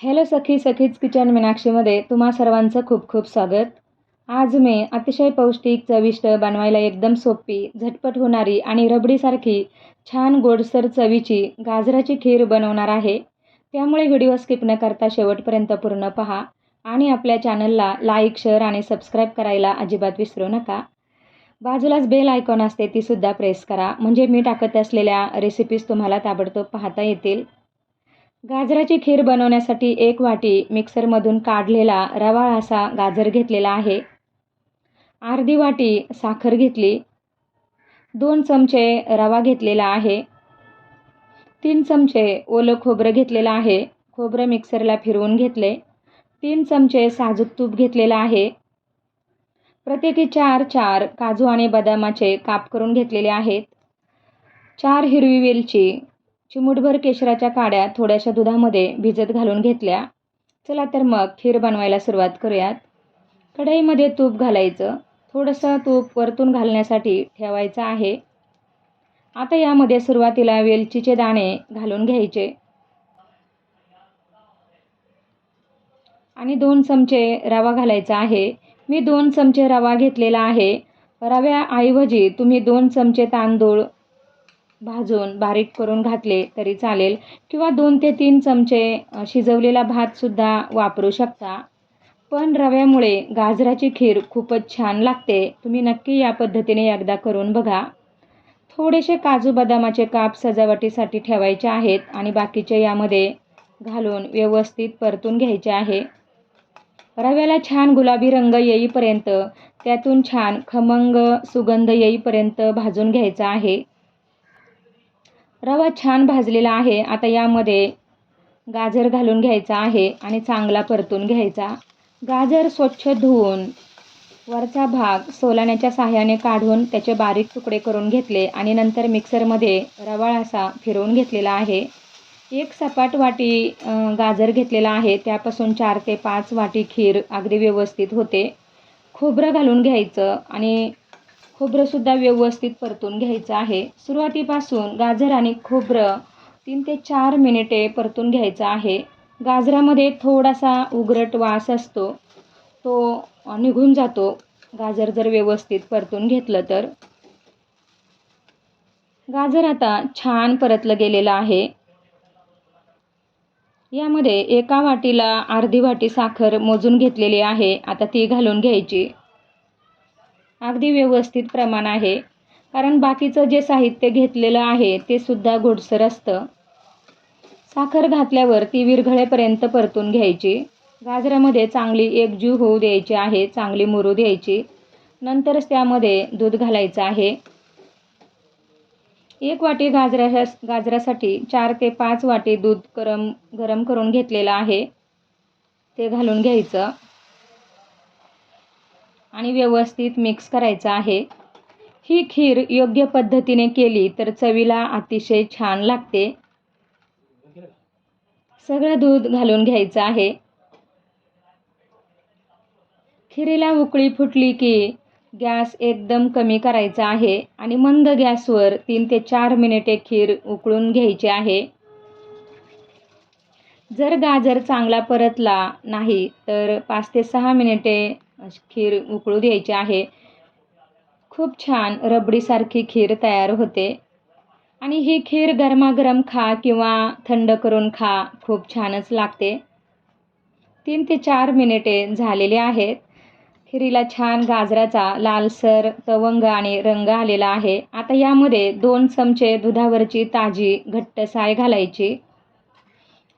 Hello सखी सखीच kitchen मीनाक्षीमध्ये तुम्हा सर्वांचं खूप खूप स्वागत. आज मी अतिशय पौष्टिक चविष्ट बनवायला एकदम सोपी झटपट होणारी आणि रबडीसारखी छान गोडसर चवीची गाजराची खीर बनवणार आहे. त्यामुळे व्हिडिओ स्किप न करता शेवटपर्यंत पूर्ण पहा आणि आपल्या चॅनलला लाईक शेअर आणि सबस्क्राईब करायला अजिबात विसरू नका. बाजूलाच बेल आयकॉन असते तीसुद्धा प्रेस करा. म्हणजे मी टाकत असलेल्या रेसिपीज तुम्हाला ताबडतोब पाहता येतील. गाजराची खीर बनवण्यासाठी एक वाटी मिक्सरमधून काढलेला रवाळ असा गाजर घेतलेला आहे. अर्धी वाटी साखर घेतली. दोन चमचे रवा घेतलेला आहे. तीन चमचे ओलं खोबरं घेतलेलं आहे. खोबरं मिक्सरला फिरवून घेतले. तीन चमचे साजूक तूप घेतलेलं आहे. प्रत्येकी चार चार काजू आणि बदामाचे काप करून घेतलेले आहेत. चार हिरवी वेलची चिमूटभर केशराच्या काड्या थोड्याशा दुधामध्ये भिजत घालून घेतल्या. चला तर मग खीर बनवायला सुरुवात करूयात. कढईमध्ये तूप घालायचं. थोडंसं तूप वरतून घालण्यासाठी ठेवायचं आहे. आता यामध्ये सुरुवातीला वेलचीचे दाणे घालून घ्यायचे. आणि दोन चमचे रवा घालायचा आहे. मी दोन चमचे रवा घेतलेला आहे. रव्याऐवजी तुम्ही दोन चमचे तांदूळ भाजून बारीक करून घातले तरी चालेल. किंवा दोन ते तीन चमचे शिजवलेला भातसुद्धा वापरू शकता. पण रव्यामुळे गाजराची खीर खूपच छान लागते. तुम्ही नक्की या पद्धतीने एकदा करून बघा. थोडेसे काजू बदामाचे काप सजावटीसाठी ठेवायचे आहेत आणि बाकीचे यामध्ये घालून व्यवस्थित परतून घ्यायचे आहे. रव्याला छान गुलाबी रंग येईपर्यंत त्यातून छान खमंग सुगंध येईपर्यंत भाजून घ्यायचा आहे. रवा छान भाजलेला आहे. आता यामध्ये गाजर घालून घ्यायचा आहे आणि चांगला परतून घ्यायचा. गाजर स्वच्छ धुवून वरचा भाग सोलाण्याच्या साह्याने काढून त्याचे बारीक तुकडे करून घेतले आणि नंतर मिक्सरमध्ये रवाळ असा फिरवून घेतलेला आहे. एक सपाट वाटी गाजर घेतलेला आहे. त्यापासून चार ते पाच वाटी खीर अगदी व्यवस्थित होते. खोबरं घालून घ्यायचं आणि खोबरंसुद्धा व्यवस्थित परतून घ्यायचं आहे. सुरुवातीपासून गाजर आणि खोबरं तीन ते चार मिनिटे परतून घ्यायचं आहे. गाजरामध्ये थोडासा उगरट वास असतो. तो निघून जातो. गाजर जर व्यवस्थित परतून घेतलं तर. गाजर आता छान परतलं गेलेलं आहे. यामध्ये एका वाटीला अर्धी वाटी साखर मोजून घेतलेली आहे. आता ती घालून घ्यायची. अगदी व्यवस्थित प्रमाण आहे. कारण बाकीचं जे साहित्य घेतलेलं आहे ते सुद्धा घोडसर असतं. साखर घातल्यावर ती विरघळेपर्यंत परतून घ्यायची. गाजरामध्ये चांगली एकजीव होऊ द्यायची आहे चांगली मुरू द्यायची. नंतरच त्यामध्ये दूध घालायचं आहे. एक वाटी गाजरा गाजरासाठी चार ते पाच वाटी दूध गरम गरम करून घेतलेलं आहे. ते घालून घ्यायचं. आणि व्यवस्थित मिक्स करायचं आहे. ही खीर योग्य पद्धतीने केली तर चवीला अतिशय छान लागते. सगळं दूध घालून घ्यायचं आहे. खिरीला उकळी फुटली की गॅस एकदम कमी करायचा आहे आणि मंद गॅसवर तीन ते चार मिनिटे खीर उकळून घ्यायची आहे. जर गाजर चांगला परतला नाही तर पाच ते सहा मिनिटे खीर उकळू द्यायची आहे. खूप छान रबडीसारखी खीर तयार होते. आणि ही खीर गरमागरम खा किंवा थंड करून खा खूप छानच लागते. तीन ते चार मिनिटे झालेले आहेत. खिरीला छान गाजराचा लालसर तवंग आणि रंग आलेला आहे. आता यामध्ये दोन चमचे दुधावरची ताजी घट्ट साय घालायची.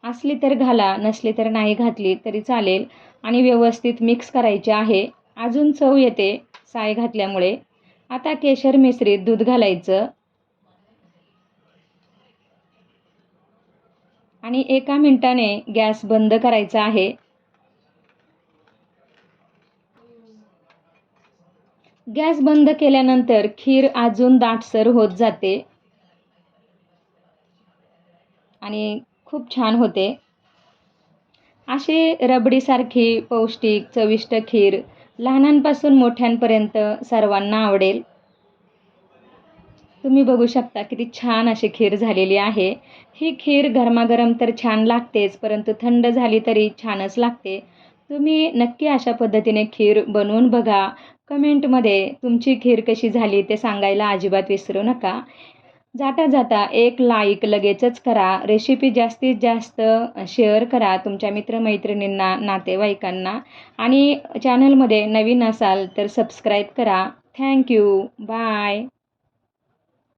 असली तर घाला नसली तर नाही घातली तरी चालेल आणि व्यवस्थित मिक्स करायचे आहे. अजून चव येते साय घातल्यामुळे. आता केशर मिश्रीत दूध घालायचं. आणि एका मिनिटाने गॅस बंद करायचा आहे. गॅस बंद केल्यानंतर खीर अजून दाटसर होत जाते. आणि खूप छान होते. असे रबडीसारखी पौष्टिक चविष्ट खीर लहानांपासून मोठ्यांपर्यंत सर्वांना आवडेल. तुम्ही बघू शकता किती छान अशी खीर झालेली आहे. ही खीर गरमागरम तर छान लागतेच परंतु थंड झाली तरी छानच लागते. तुम्ही नक्की अशा पद्धतीने खीर बनवून बघा. कमेंटमध्ये तुमची खीर कशी झाली ते सांगायला अजिबात विसरू नका. जाता जाता एक लाईक लगेचच करा. रेसिपी जास्तीत जास्त शेअर करा तुमच्या मित्रमैत्रिणींना नातेवाईकांना आणि चॅनलमध्ये नवीन असाल तर सबस्क्राईब करा. Thank you bye